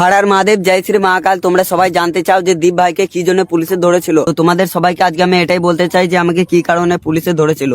হাড়ার মহাদেব, জয় শ্রী মহাকাল। তোমরা সবাই জানতে চাও যে দীপ ভাইকে কি জন্য পুলিশে ধরেছিল। তো তোমাদের সবাইকে আজকে আমি এটাই বলতে চাই যে আমাকে কি কারণে পুলিশে ধরেছিল।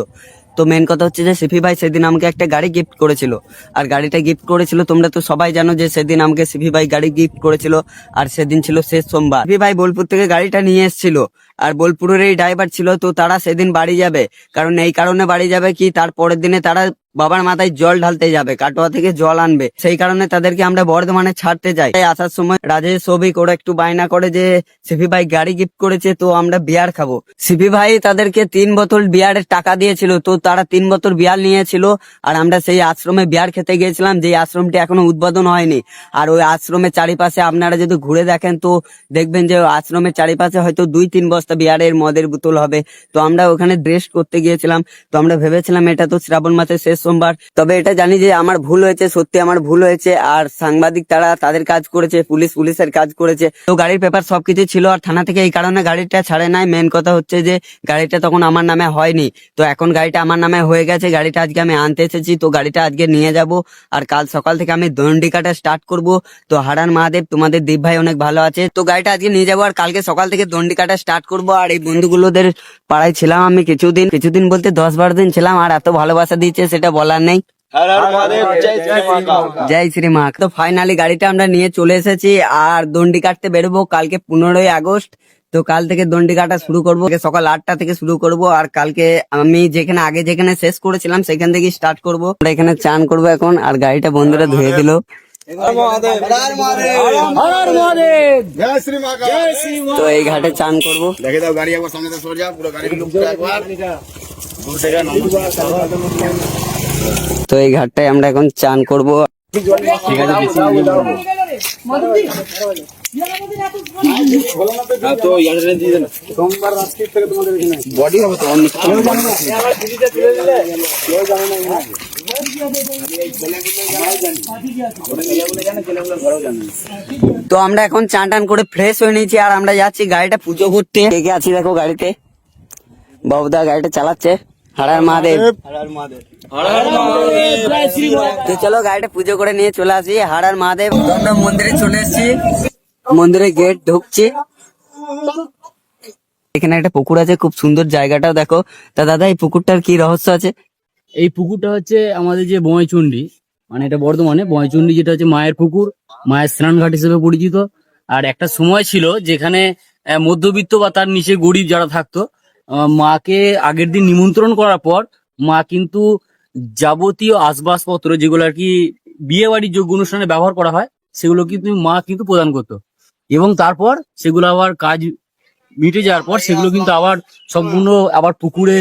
তো মেন কথা হচ্ছে যে সিফি ভাই সেদিন আমাকে একটা গাড়ি গিফট করেছিল। আর গাড়িটা গিফট করেছিল, তোমরা তো সবাই জানো যে সেদিন আমাকে সিফি ভাই গাড়ি গিফট করেছিল। আর সেদিন ছিল শেষ সোমবার। সিফি ভাই বোলপুর থেকে গাড়িটা নিয়ে এসেছিল। আর বোলপুরেরই ড্রাইভার ছিল, তো তারা সেদিন বাড়ি যাবে। কারণ এই কারণে বাড়ি যাবে কি, তার পরের দিনে তারা বাবার মাথায় জল ঢালতে যাবে, কাটোয়া থেকে জল আনবে। সেই কারণে তাদেরকে আমরা বর্ধমানে ছাড়তে যাই। তাই আসার সময় রাজেশ সবিক ওরা একটু বায়না করে যে, সিপি ভাই গাড়ি গিফট করেছে, তো আমরা বিয়ার খাব। সিপি ভাই তাদেরকে তিন বোতল বিয়ারের টাকা দিয়েছিল, তো তারা তিন বোতল বিয়ার নিয়েছিল। আর আমরা সেই আশ্রমে বিয়ার খেতে গিয়েছিলাম যে আশ্রমটি এখনও উদ্বোধন হয়নি। আর ওই আশ্রমের চারিপাশে আপনারা যদি ঘুরে দেখেন, তো দেখবেন যে আশ্রমের চারিপাশে হয়তো দুই, তিন বস্তা বিয়ারের মদের বোতল হবে। তো আমরা ওখানে ড্রেস করতে গিয়েছিলাম। তো আমরা ভেবেছিলাম এটা তো শ্রাবণ মাসের শেষ সোমবার। তবে এটা জানি যে আমার ভুল হয়েছে, সত্যি আমার ভুল হয়েছে। আর সাংবাদিক তারা তাদের কাজ করেছে, পুলিশ পুলিশের কাজ করেছে। তো গাড়ির পেপার সবকিছু ছিল আর থানা থেকে এই কারণে গাড়িটা ছাড়ে নাই। মেন কথা হচ্ছে যে গাড়িটা তখন আমার নামে হয়নি। তো এখন গাড়িটা আমার নামে হয়ে গেছে। গাড়িটা আজকে আমি আনতে এসেছি। তো গাড়িটা আজকে নিয়ে যাব। আর কাল সকাল থেকে আমি দণ্ডিকাটা স্টার্ট করব। তো হারান মহাদেব, তোমাদের দীপ ভাই অনেক ভালো আছে। তো গাড়িটা আজকে নিয়ে যাব আর কালকে সকাল থেকে দণ্ডিকাটা স্টার্ট করব। আর এই বন্ধুগুলোদের পাড়ায় ছিলাম আমি কিছুদিন। কিছুদিন বলতে দশ বারো দিন ছিলাম আর এত ভালোবাসা দিচ্ছে সেটা বলার নেই। জয় শ্রী মহাকাল জয় শ্রী মা তো ফাইনালি গাড়িটা আমরা নিয়ে চলে এসেছি আর দণ্ডি কাটতে বেরোবো কালকে পনেরোই আগস্ট। তো কাল থেকে দণ্ডি কাটা শুরু করব। সকাল আটটা থেকে শুরু করব আর কালকে আমি যেখানে আগে যেখানে শেষ করেছিলাম সেখান থেকে স্টার্ট করব। আমরা এখানে চান করব এখন আর গাড়িটা বন্ধুরা ধুয়ে দিল। তো এই ঘাটে চান করব। দেখে দাও গাড়ি একবার সামনে সরে যাও পুরো গাড়ি তো এই ঘাটটায় আমরা এখন চান করব। থেকে তোমাদের বডি হবে তো অন্য তো আমরা এখন চান টান করে ফ্রেশ হয়ে নিয়েছি আর আমরা যাচ্ছি গাড়িটা পুজো করতে। কে কে আছি দেখো গাড়িতে? বাবুদা গাড়িটা চালাচ্ছে। হারার মহাদেব। তো চলো গাড়িটা পুজো করে নিয়ে চলে আসি। হারার মহাদেব। আমরা মন্দিরে চলে এসেছি। মন্দিরের গেট ঢুকছি। এখানে একটা পুকুর আছে। খুব সুন্দর জায়গাটাও দেখো। তা দাদা এই পুকুরটার কি রহস্য আছে? এই পুকুরটা হচ্ছে আমাদের যে বয়চণ্ডী মানে এটা বর্ধমানে বয়চণ্ডী যেটা হচ্ছে মায়ের পুকুর, মায়ের স্নানঘাট হিসেবে পরিচিত। আর একটা সময় ছিল যেখানে মধ্যবিত্ত বা তার নিচে গরিব যারা থাকতো মাকে আগের দিন নিমন্ত্রণ করার পর মা কিন্তু যাবতীয় আসবাবপত্র যেগুলো আর কি বিয়ে বাড়ির যোগ্য অনুষ্ঠানে ব্যবহার করা হয়, সেগুলো কিন্তু মা কিন্তু প্রদান করতো। এবং তারপর সেগুলো আবার কাজ মিটে যাওয়ার পর সেগুলো কিন্তু আবার সম্পূর্ণ আবার পুকুরে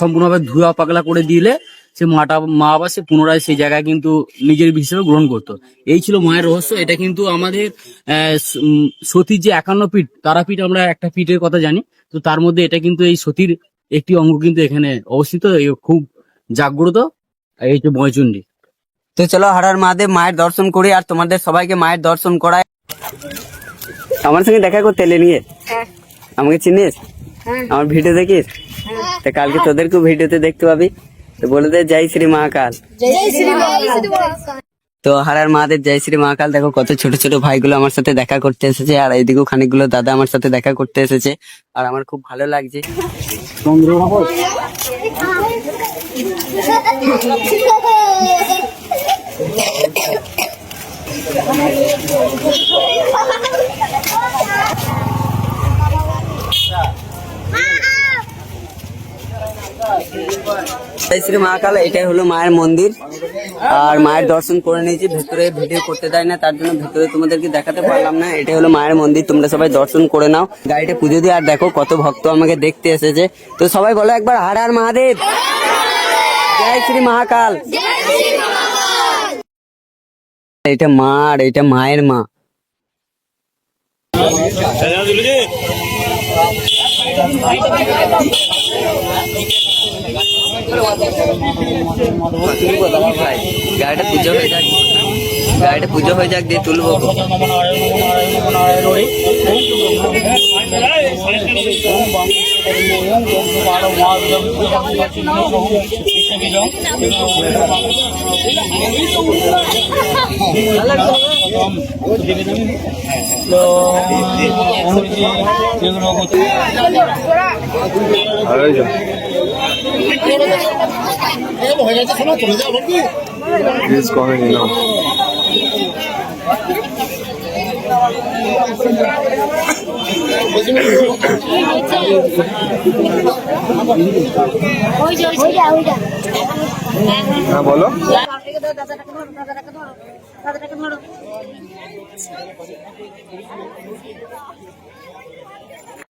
সম্পূর্ণভাবে ধোয়া পাকলা করে দিলে সে মাটা মা আবার সে পুনরায় সেই জায়গায় কিন্তু নিজের হিসেবে গ্রহণ করতো। এই ছিল মায়ের রহস্য। এটা কিন্তু আমাদের সতীর যে একান্ন পীঠ তারাপীঠ আমরা একটা পীঠের কথা জানি। তো তার মধ্যে এটা কিন্তু এই সতীর একটি অঙ্গ কিন্তু এখানে অবস্থিত। খুব জাগ্রত। এই হচ্ছে ময়চণ্ডী তো চলো হারার মহাদেব মায়ের দর্শন করি আর তোমাদের সবাইকে মায়ের দর্শন করায় আমার সঙ্গে দেখা করতে এলে নিয়ে। আমাকে চিনিস? আমার ভিডিও দেখিস? তা কালকে তোদেরকেও ভিডিওতে দেখতে পাবি। তো বলে দে জয় শ্রী মহাকাল। তো হারার মহাদেব জয় শ্রী মহাকাল দেখো কত ছোট ছোট ভাইগুলো আমার সাথে দেখা করতে এসেছে আর এইদিকেও খানিকগুলো দাদা আমার সাথে দেখা করতে এসেছে আর আমার খুব ভালো লাগছে। শ্রী মহাকাল, এটাই হলো মায়ের মন্দির। আর মায়ের দর্শন করে নিয়েছি, ভেতরে ভিডিও করতে দেয় না, তার জন্য ভেতরে তোমাদেরকে দেখাতে পারলাম না, এটাই হলো মায়ের মন্দির, তোমরা সবাই দর্শন করে নাও। গাড়িটা পুজো দিয়ে, আর দেখো কত ভক্ত আমাকে দেখতে এসেছে। তো সবাই বলো একবার, হার হার মহাদেব। জয় শ্রী মহাকাল। এটা মা, আর এটা মায়ের মা। গাড়িটা পুজো হয়ে যাক গাড়িটা পুজো হয়ে যাক দিয়ে তুলবো ওম Now. ওইটা ওইটা হ্যাঁ বলো দাদাটাকে